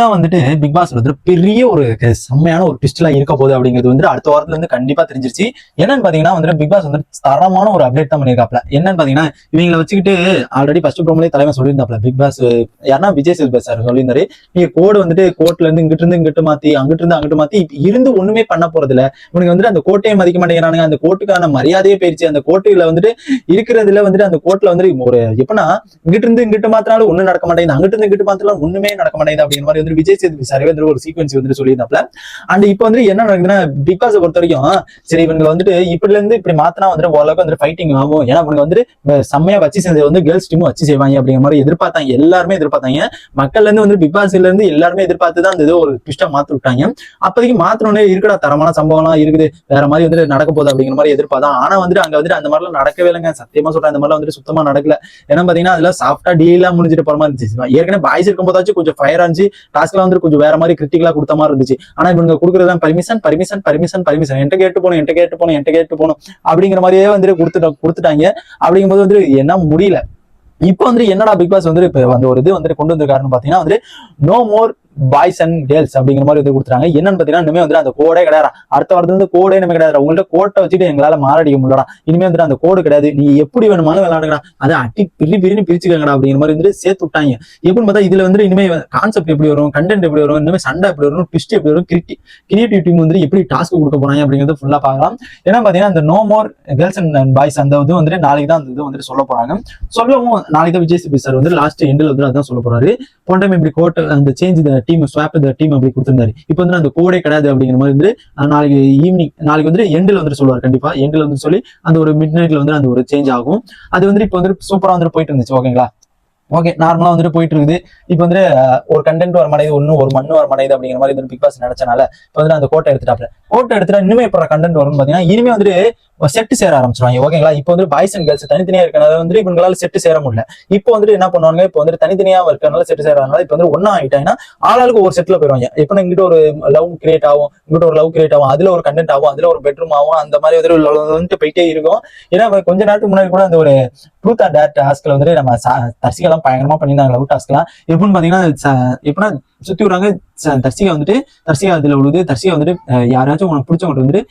தான் வந்துட்டு big pass வந்துட்டு பெரிய ஒரு செம்மையான ஒரு ட்விஸ்ட் எல்லாம் இருக்க போகுது அப்படிங்கிறது வந்து அடுத்த வாரத்துல இருந்து கண்டிப்பா தெரிஞ்சிருச்சு. என்னன்னு பாத்தீங்கன்னா வந்துட்டு பிக் பாஸ் வந்துட்டு தரமான ஒரு அப்டேட் தான் பண்ணியிருக்காப்ல என்னன்னு பாத்தீங்கன்னா இவங்களை வச்சுக்கிட்டு ஆல்ரெடி ஃபர்ஸ்ட் ப்ரோமோலே தலைமை சொல்லியிருந்தாப்ல பிக் பாஸ் யாருன்னா விஜய் சேதுபதி சார் சொல்லியிருந்தாரு. நீங்க கோடு வந்துட்டு கோர்ட்ல இருந்து இங்கிட்டு இருந்து இங்கிட்டு மாத்தி அங்கிட்டு இருந்து அங்கிட்டு மாத்தி இருந்து ஒண்ணுமே பண்ண போறது இல்ல உனக்கு வந்துட்டு அந்த கோட்டையை மதிக்க மாட்டேங்கிறானுங்க. அந்த கோட்டுக்கான மரியாதையே போயிருச்சு. அந்த கோர்ட்டுல வந்துட்டு இருக்கிறதுல வந்துட்டு அந்த கோர்ட்ல வந்து ஒரு எப்படின்னா இங்கிட்டு இருந்து இங்கிட்டு மாத்தினாலும் ஒண்ணு நடக்க மாட்டேங்குது. அங்கிட்டு இருந்து இங்கிட்டு மாத்தினாலும் ஒண்ணுமே நடக்க மாட்டேங்குது அப்படிங்கிற மாதிரி வந்து விஜய் சேதுபதி சாரே வந்து ஒரு சீக்வன்ஸ் வந்து சொல்லியிருந்தாப்ல அண்ட் இப்போ வந்து என்ன நடக்குதுன்னா பிக் பாஸ் பொறுத்த வரைக்கும் சரி இவங்க வந்துட்டு இப்படில இருந்து இப்படி மாத்தினா வந்துட்டு ஓரளவுக்கு வந்து ஃபைட்டிங் ஆகும். ஏன்னா இவங்க வந்துட்டு செம்மையா வச்சு செஞ்சது வந்து கேர்ள்ஸ் டீமும் வச்சு செய்வாங்க அப்படிங்கிற மாதிரி எதிர்பார்த்தாங்க. எல்லாருமே எதிர்பார்த்தாங்க. மக்கள்ல இருந்து வந்து பிக் பாஸ்ல இருந்து எல்லாருமே எதிர்பார்த்து தான் அந்த ஏதோ ஒரு ட்விஸ்டா மாத்தி விட்டாங்க. அப்போதைக்கு மாத்தினோடனே இருக்கடா தரமான சம்பவம்லாம் இருக்குது. வேற மாதிரி வந்துட்டு நடக்க போகுது அப்படிங்கிற மாதிரி எதிர்பார்த்தான். ஆனா வந்துட்டு அங்க வந்துட்டு அந்த மாதிரிலாம் நடக்கவே இல்லைங்க. சத்தியமா சொல்றேன் அந்த மாதிரிலாம் வந்துட்டு சுத்தமா நடக்கல. ஏன்னா பாத்தீங்கன்னா அதுல சாஃப்டா டீலாம் முடிஞ்சிட்டு போற மாதிரி இருந்துச்சு. ஏற்கனவே பாய்ஸ் இருக்கும் போதாச்சும் கொஞ்சம் ஃபயர் இருந்துச்சு. டாஸ்க்லாம் வந்து கொஞ்சம் வேற மாதிரி கிரிட்டிக்கலா கொடுத்த மாதிரி இருந்துச்சு. ஆனா இவங்க கொடுக்குறதா பர்மிஷன் பர்மிஷன் பர்மிஷன் பர்மிஷன் என்கிட்ட கேட்டு போகணும் என்கிட்ட கேட்டு போகணும் என்கிட்ட கேட்டு போகணும் அப்படிங்கிற மாதிரியே வந்துட்டு கொடுத்துட்டா கொடுத்துட்டாங்க. அப்படிங்கும்போது வந்து என்ன முடியல. இப்போ வந்து என்னடா பிக் பாஸ் வந்து இப்ப வந்து ஒரு இது வந்துட்டு கொண்டு வந்திருக்காருன்னு பாத்தீங்கன்னா வந்து no more boys and girls அப்படிங்கிற மாதிரி வந்து கொடுத்துறாங்க என்னன்னு பாத்தீங்கன்னா இனிமே வந்து அந்த கோடே கிடையாது அடுத்த வாரத்துல இருந்து கோடே நம்ம கிடையாது உங்கள்ட்ட கோட்டை வச்சுட்டு எங்களால மாரடிக்க முடியலடா. இனிமே வந்துட்டு அந்த கோடு கிடையாது. நீ எப்படி வேணுமானு விளையாடுங்கடா. அதை அட்டி பிரி பிரின்னு பிரிச்சுக்கங்கடா அப்படிங்கிற மாதிரி வந்துட்டு சேர்த்து விட்டாங்க. எப்படின்னு பார்த்தா இதுல வந்து இனிமே கான்செப்ட் எப்படி வரும்? கண்டென்ட் எப்படி வரும்? இனிமே சண்டை எப்படி வரும்? ட்விஸ்ட் எப்படி வரும்? கிரியேட்டிவிட்டி வந்து எப்படி டாஸ்க் கொடுக்க போறாங்க அப்படிங்கிறது ஃபுல்லா பார்க்கலாம். ஏன்னா பாத்தீங்கன்னா அந்த no more girls and boys அந்த இது வந்துட்டு நாளைக்கு தான் அந்த இது வந்துட்டு சொல்ல போறாங்க. சொல்லவும். நாளைக்கு தான் விஜய் சிபி சார் வந்து லாஸ்ட் எண்டில் வந்து அதான் சொல்ல போறாரு. போன டைம் இப்படி கோட்டை அந்த சேஞ்ச் டீம் ஸ்வாப் இந்த டீம் அப்படி கொடுத்துருந்தாரு. இப்போ வந்து அந்த கோடே கிடையாது அப்படிங்கிற மாதிரி வந்து நாளைக்கு ஈவினிங் நாளைக்கு வந்து எண்டில் வந்து சொல்லுவார் கண்டிப்பா. எண்டில் வந்து சொல்லி அந்த ஒரு மிட் நைட்ல வந்து அந்த ஒரு சேஞ்ச் ஆகும். அது வந்து இப்போ வந்து சூப்பரா வந்து போயிட்டு இருந்துச்சு ஓகேங்களா ஓகே நார்மலா வந்துட்டு போயிட்டு இருக்குது இப்போ வந்து ஒரு கண்டென்ட் வர மாட்டேங்குது ஒன்னும் ஒரு மண்ணு வர மாட்டேங்குது அப்படிங்கிற மாதிரி வந்து பிக் பாஸ் நினைச்சனால இப்போ வந்து அந்த கோட்டை எடுத்துட்டாப்ல கோட்டை எடுத்துட்டா இனிமே இப்போ கண்டென்ட் வரும்னு பாத்தீங்கன்னா இனிமே வந்துட்டு செட்டு சேர ஆரம்பிச்சிருவாங்க. ஓகேங்களா இப்போ வந்து பாய்ஸ் அண்ட் கேர்ள்ஸ் தனித்தனியா இருக்கனால வந்து இவங்களால செட்டு சேர முடியல. இப்போ வந்துட்டு என்ன பண்ணுவாங்க இப்போ வந்து தனித்தனியா இருக்கனால செட்டு சேரனால இப்போ வந்து ஒன்னா ஆயிட்டாங்கன்னா ஆளாளுக்கு ஒரு செட்ல போயிருவாங்க இப்போ இங்கிட்ட ஒரு லவ் கிரியேட் ஆகும் இங்கிட்ட ஒரு லவ் கிரியேட் ஆகும் அதுல ஒரு கண்டென்ட் ஆகும் அதுல ஒரு பெட்ரூம் ஆகும் அந்த மாதிரி வந்து வந்துட்டு போயிட்டே இருக்கும். ஏன்னா கொஞ்ச நேரத்துக்கு முன்னாடி கூட அந்த ஒரு ட்ரூத் அண்ட் டேட் டாஸ்க்ல வந்துட்டு நம்ம ச- தர்சிகெல்லாம் பயங்கரமா பண்ணியிருந்தாங்க லவ் டாஸ்க்லாம் எப்படின்னு பாத்தீங்கன்னா எப்படின்னா சுத்தி விடுறாங்க தர்சிகா வந்துட்டு தர்சிகா அதுல விழுது தர்சிகா வந்துட்டு யாராச்சும் உனக்கு பிடிச்சவங்க வந்துட்டு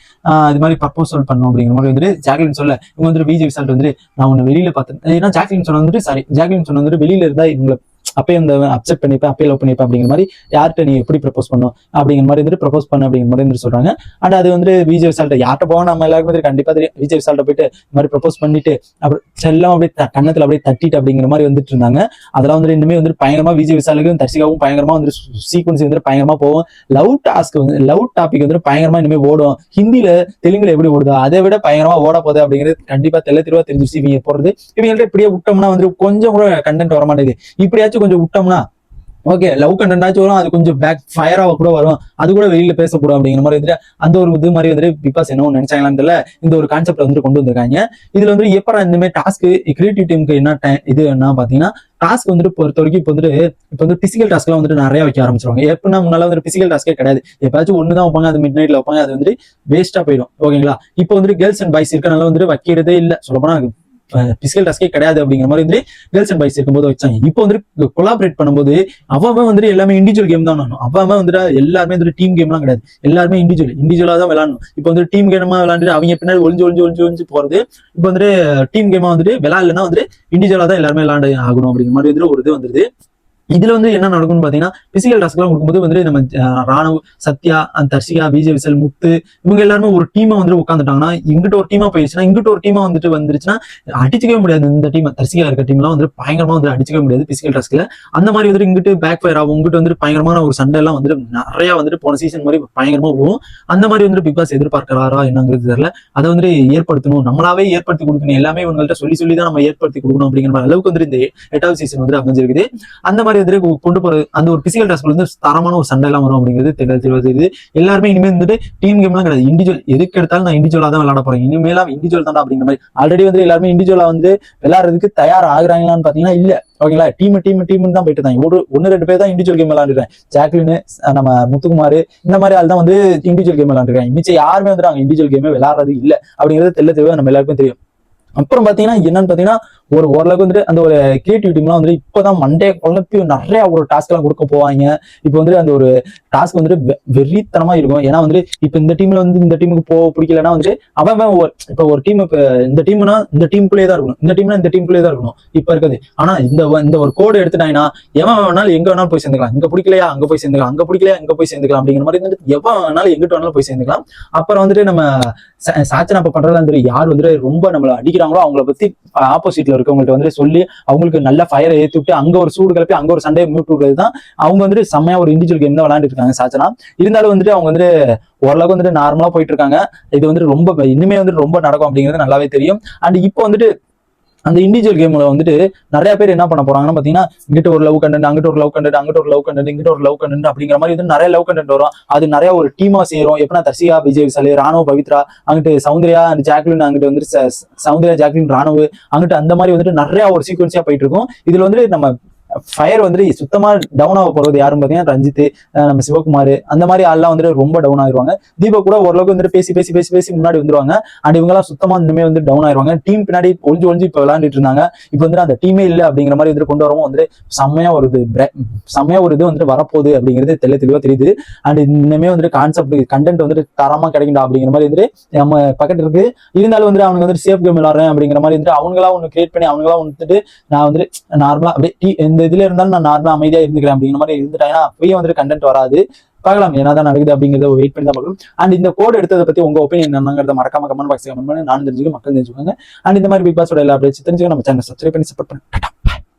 இது மாதிரி ப்ரப்போசல் பண்ணும் அப்படிங்கிற மாதிரி வந்துட்டு ஜாக்லின் சொல்ல இவங்க வந்துட்டு பிஜே விசால்ட் வந்துட்டு நான் உன்னை வெளியில பார்த்தேன். ஏன்னா ஜாக்லின் சொன்ன வந்துட்டு சாரி ஜாக்லின் சொன்ன வந்துட்டு வெளியில இருந்தா இவங்களை அப்பயே இந்த அப்செட் பண்ணிப்பேன் அப்பயே லவ் பண்ணிப்பேன் அப்படிங்கிற மாதிரி யார்கிட்ட நீ எப்படி ப்ரப்போஸ் பண்ணும் அப்படிங்கிற மாதிரி வந்துட்டு ப்ரப்போஸ் பண்ண அப்படிங்கிற மாதிரி வந்துட்டு சொல்றாங்க. அண்ட் அது வந்து விஜய் விசால்ட்ட யார்கிட்ட போவோம் நம்ம எல்லாருக்குமே கண்டிப்பா தெரியும். விஜய் விசால்ட்ட போயிட்டு இந்த மாதிரி ப்ரப்போஸ் பண்ணிட்டு அப்படி செல்லம் அப்படியே கண்ணத்துல கன்னத்துல அப்படியே தட்டிட்டு அப்படிங்கிற மாதிரி வந்துட்டு இருந்தாங்க. அதெல்லாம் வந்து இனிமே வந்து பயங்கரமா விஜய் விசாலுக்கும் தர்சிகாவும் பயங்கரமா வந்து சீக்வன்ஸ் வந்து பயங்கரமா போவோம் லவ் டாஸ்க் வந்து லவ் டாபிக் வந்து பயங்கரமா இனிமே ஓடும். ஹிந்தில தெலுங்குல எப்படி ஓடுதோ அதை விட பயங்கரமா ஓட போகுது அப்படிங்கிறது கண்டிப்பா தெல்ல தெளிவா தெரிஞ்சிச்சு இவங்க போறது இவங்கள்ட்ட இப்படியே விட்டோம்னா வந்து கொஞ்சம் கூட கண்டென்ட் வர மாட்டேங்குது இப்படியாச்சும் கொஞ்சம் விட்டோம்னா ஓகே லவ் கண்டென்ட்டாச்சும் வரும் அது கொஞ்சம் பேக் ஃபயராக கூட வரும். அது கூட வெளியில பேசக்கூடும் அப்படிங்கிற மாதிரி வந்துட்டு அந்த ஒரு இது மாதிரி வந்துட்டு பிக் பாஸ் என்ன நினைச்சாங்களான்னு தெரியல. இந்த ஒரு கான்செப்ட் வந்துட்டு கொண்டு வந்திருக்காங்க. இதுல வந்து எப்படா இந்த மாதிரி டாஸ்க் கிரியேட்டிவ் டீமுக்கு என்ன டைம் இது என்ன பாத்தீங்கன்னா டாஸ்க் வந்துட்டு பொறுத்த வரைக்கும் இப்போ வந்துட்டு இப்போ வந்து பிசிக்கல் டாஸ்க்லாம் வந்துட்டு நிறைய வைக்க ஆரம்பிச்சிருவாங்க. எப்படின்னா முன்னால வந்து பிசிக்கல் டாஸ்க்கே கிடையாது. எப்பயாச்சும் ஒன்று தான் வைப்பாங்க அது மிட் நைட்ல வைப்பாங்க அது வந்துட்டு வேஸ்டா போயிடும். ஓகேங்களா இப்போ வந்துட்டு கேர்ள்ஸ் அண்ட் பாய்ஸ் இருக்கனால வந்துட்டு வைக்கிறதே இல்லை. சொல்லப்போனா பிசிக்கல் டஸ்கே கிடையாது அப்படிங்கிற மாதிரி வந்து கேர்ள்ஸ் அண்ட் பாய்ஸ் இருக்கும்போது வச்சாங்க. இப்போ வந்து கொலாபரேட் பண்ணும்போது அவன் வந்துட்டு எல்லாமே இண்டிவிஜுவல் கேம் தான் விளாடணும். அவன் வந்துட்டு எல்லாருமே வந்துட்டு டீம் கேம்லாம் கிடையாது. எல்லாருமே இண்டிவிஜுவல் இண்டிவிஜுவலா தான் விளாடணும். இப்போ வந்து டீம் கேமா விளாண்டுட்டு அவங்க பின்னாடி ஒளிஞ்சு ஒளிஞ்சு ஒளிஞ்சு ஒளிஞ்சு போறது இப்போ வந்துட்டு டீம் கேமா வந்துட்டு விளாட்லன்னா வந்துட்டு இண்டிவிஜுவலா தான் எல்லாருமே விளாண்டு ஆகணும் அப்படிங்கிற மாதிரி வந்துட்டு ஒரு இது வந்துருது. இதுல வந்து என்ன நடக்கும்னு பாத்தீங்கன்னா பிசிக்கல் டாஸ்க்லாம் கொடுக்கும்போது வந்து நம்ம ராணுவ சத்யா அந்த தர்ஷிகா விஜய் விசல் முத்து இவங்க எல்லாருமே ஒரு டீமா வந்து உட்காந்துட்டாங்கன்னா இங்கிட்ட ஒரு டீமா போயிடுச்சுன்னா இங்கிட்ட ஒரு டீமா வந்துட்டு வந்துருச்சுன்னா அடிச்சுக்கவே முடியாது இந்த டீம் தர்சிகா இருக்க டீம்லாம் வந்து பயங்கரமா வந்து அடிச்சுக்கவே முடியாது பிசிக்கல் டாஸ்க்ல அந்த மாதிரி வந்துட்டு இங்கிட்டு பேக் ஃபயர் ஆகும் இங்கிட்டு வந்துட்டு பயங்கரமான ஒரு சண்டை எல்லாம் வந்துட்டு நிறைய வந்துட்டு போன சீசன் மாதிரி பயங்கரமா போகும் அந்த மாதிரி வந்துட்டு பிக் பாஸ் எதிர்பார்க்கிறாரா என்னங்கிறது தெரியல. அதை வந்துட்டு ஏற்படுத்தணும். நம்மளாவே ஏற்படுத்தி கொடுக்கணும். எல்லாமே இவங்கள்ட்ட சொல்லி சொல்லி தான் நம்ம ஏற்படுத்தி கொடுக்கணும் அப்படிங்கிற அளவுக்கு வந்துட்டு இந்த எட்டாவது சீசன் வந்து அமைஞ்சிருக்குது. அந்த மாதிரி மாதிரி கொ- கொண்டு போறது அந்த ஒரு பிசிக்கல் டாஸ்க்ல வந்து தரமான ஒரு சண்டை எல்லாம் வரும் அப்படிங்கிறது தெளிவா தெரியுது. எல்லாருமே இனிமேல் வந்துட்டு டீம் கேம்லாம் கிடையாது. இண்டிவிஜுவல் எதுக்கு எடுத்தாலும் நான் இண்டிவிஜுவலா தான் விளாட போறேன். இனிமேலாம் இண்டிவிஜுவல் தான் அப்படிங்கிற மாதிரி. ஆல்ரெடி வந்து எல்லாருமே இண்டிவிஜுவலா வந்து விளாடுறதுக்கு தயார் ஆகுறாங்களான்னு பாத்தீங்கன்னா இல்ல ஓகேங்களா டீம் டீம் டீம் தான் போயிட்டு தான் ஒரு ஒன்னு ரெண்டு பேர் தான் இண்டிவிஜுவல் கேம் விளையாண்டுறேன் ஜாக்லின் நம்ம முத்துக்குமார் இந்த மாதிரி ஆள் தான் வந்து இண்டிவிஜுவல் கேம் விளையாண்டுருக்காங்க. மிச்சம் யாருமே வந்து அவங்க இண்டிவிஜுவல் கேமே விளாடுறது இல்ல அப்படிங்கிறது தெல்ல தெளிவா நம்ம எல்லாருக்கும் தெரியும். அப்புறம் பாத்தீங்கன்னா என்னன்னு பாத்தீங்கன்னா ஒரு ஓரளவுக்கு வந்துட்டு அந்த ஒரு கிரியேட்டிவிட்டிலாம் வந்துட்டு இப்போதான் மண்டே குழப்பி நிறைய ஒரு டாஸ்க் எல்லாம் கொடுக்க போவாங்க. இப்போ வந்துட்டு அந்த ஒரு டாஸ்க் வந்துட்டு வெ- வெறித்தனமா இருக்கும். ஏன்னா வந்துட்டு இப்போ இந்த டீம்ல வந்து இந்த டீமுக்கு போக பிடிக்கலன்னா வந்துட்டு அவன் அவன் ஒரு இப்போ ஒரு டீம் இப்போ இந்த டீம்னா இந்த டீமுக்குள்ளே தான் இருக்கணும். இந்த டீம்னா இந்த டீமுக்குள்ளே தான் இருக்கணும். இப்போ இருக்குது. ஆனா இந்த இந்த ஒரு கோடு எடுத்துட்டாங்கன்னா எவன் வேணாலும் எங்க வேணாலும் போய் சேர்ந்துக்கலாம். இங்க பிடிக்கலையா அங்க போய் சேர்ந்துக்கலாம். அங்க பிடிக்கலையா அங்க போய் சேர்ந்துக்கலாம் அப்படிங்கிற மாதிரி வந்துட்டு எவன் வேணாலும் எங்கிட்ட வேணாலும் போய் சேர்ந்துக்கலாம். அப்புறம் வந்துட்டு நம்ம சாச்சனப்ப சாச்சனா பண்றதுல வந்துட்டு யார் வந்துட்டு ரொம்ப நம்மள அடிக்கிறாங்களோ அவங்கள பத்தி ஆப்போசிட்ல இருக்கவங்கள்ட்ட வந்துட்டு சொல்லி அவங்களுக்கு நல்ல ஃபயரை ஏற்றி விட்டு அங்க ஒரு சூடு கிளப்பி அங்க ஒரு சண்டையை மூட்டு விடுறது தான் அவங்க வந்துட்டு செம்மையா ஒரு இண்டிவிஜுவல் கேம் தான் விளையாண்டு இருக்காங்க சாச்சனா. இருந்தாலும் வந்துட்டு அவங்க வந்துட்டு ஓரளவுக்கு வந்துட்டு நார்மலா போயிட்டு இருக்காங்க. இது வந்துட்டு ரொம்ப இனிமே வந்துட்டு ரொம்ப நடக்கும் அப்படிங்கிறது நல்லாவே தெரியும். அண்ட் இப்போ வந்துட்டு அந்த இண்டிவிஜுவல் கேம்ல வந்துட்டு நிறைய பேர் என்ன பண்ண போறாங்கன்னா பாத்தீங்கன்னா இங்கிட்ட ஒரு லவ் கண்டென்ட் அங்கிட்ட ஒரு லவ் கண்டென்ட் அங்கிட்ட ஒரு லவ் கண்டென்ட் இங்கிட்ட ஒரு லவ் கண்டென்ட் அப்படிங்கிற மாதிரி வந்து நிறைய லவ் கண்டென்ட் வரும். அது நிறைய ஒரு டீமா சேரும். எப்படின்னா தர்சிகா விஜய் விசாலு ராணுவ பவித்ரா அங்கிட்டு சௌந்தர்யா அண்ட் ஜாக்லின் அங்கிட்டு வந்துட்டு ச- சௌந்தர்யா ஜாக்லின் ராணுவ அங்கிட்டு அந்த மாதிரி வந்துட்டு நிறைய ஒரு சீக்வன்ஸா போயிட்டு இருக்கும். இதுல வந்துட்டு நம்ம ஃபயர் வந்துட்டு சுத்தமா டவுன் ஆக போறது யாரும் பாத்தீங்கன்னா ரஞ்சித் நம்ம சிவகுமார் அந்த மாதிரி ஆள்லாம் வந்துட்டு ரொம்ப டவுன் ஆயிருவாங்க. தீபக் கூட ஓரளவுக்கு வந்துட்டு பேசி பேசி பேசி பேசி முன்னாடி வந்துருவாங்க. அண்ட் இவங்கலாம் சுத்தமா இன்னுமே வந்து டவுன் ஆயிருவாங்க. டீம் பின்னாடி ஒழிஞ்சு ஒழிஞ்சு இப்ப விளையாண்டுட்டு இருந்தாங்க. இப்போ வந்துட்டு அந்த டீமே இல்லை அப்படிங்கிற மாதிரி வந்துட்டு கொண்டு வரவும் வந்துட்டு செம்மையா ஒரு இது செம்மையா ஒரு இது வந்துட்டு வரப்போகுது அப்படிங்கிறது தெளிவா தெளிவா தெரியுது. அண்ட் இனிமே வந்துட்டு கான்செப்ட் கண்டென்ட் வந்துட்டு தரமா கிடைக்கும்டா அப்படிங்கிற மாதிரி வந்துட்டு நம்ம பக்கத்துல இருக்கு. இருந்தாலும் வந்துட்டு அவனுக்கு வந்துட்டு சேஃப் கேம் விளாடுறேன் அப்படிங்கிற மாதிரி வந்துட்டு அவங்களா ஒன்று கிரியேட் பண்ணி அவங்களா வந்துட்டு நான் வந்துட்டு நார்மலா அப்படியே இந்த இதுல இருந்தாலும் நான் நார்மலா அமைதியா இருந்துக்கிறேன் அப்படிங்கிற மாதிரி இருந்துட்டாங்கன்னா அப்பயே வந்துட்டு கண்டென்ட் வராது. பார்க்கலாம் என்னதான் நடக்குது அப்படிங்கறத வெயிட் பண்ணி தான் பார்க்கணும். அண்ட் இந்த கோட் எடுத்ததை பத்தி உங்க ஒப்பீனியன் என்னங்கிறத மறக்காம கமெண்ட் பாக்ஸ் கமெண்ட் பண்ணி நானும் தெரிஞ்சுக்க மக்கள் தெரிஞ்சுக்கோங்க அண்ட் இந்த மாதிரி பிக் பாஸோட எல்லா அப்டேட்ஸ் தெரிஞ்சுக்க நம்ம சேனல் சப்ஸ்கிரைப் பண்ணி சப்போர்ட் பண்ணுங்க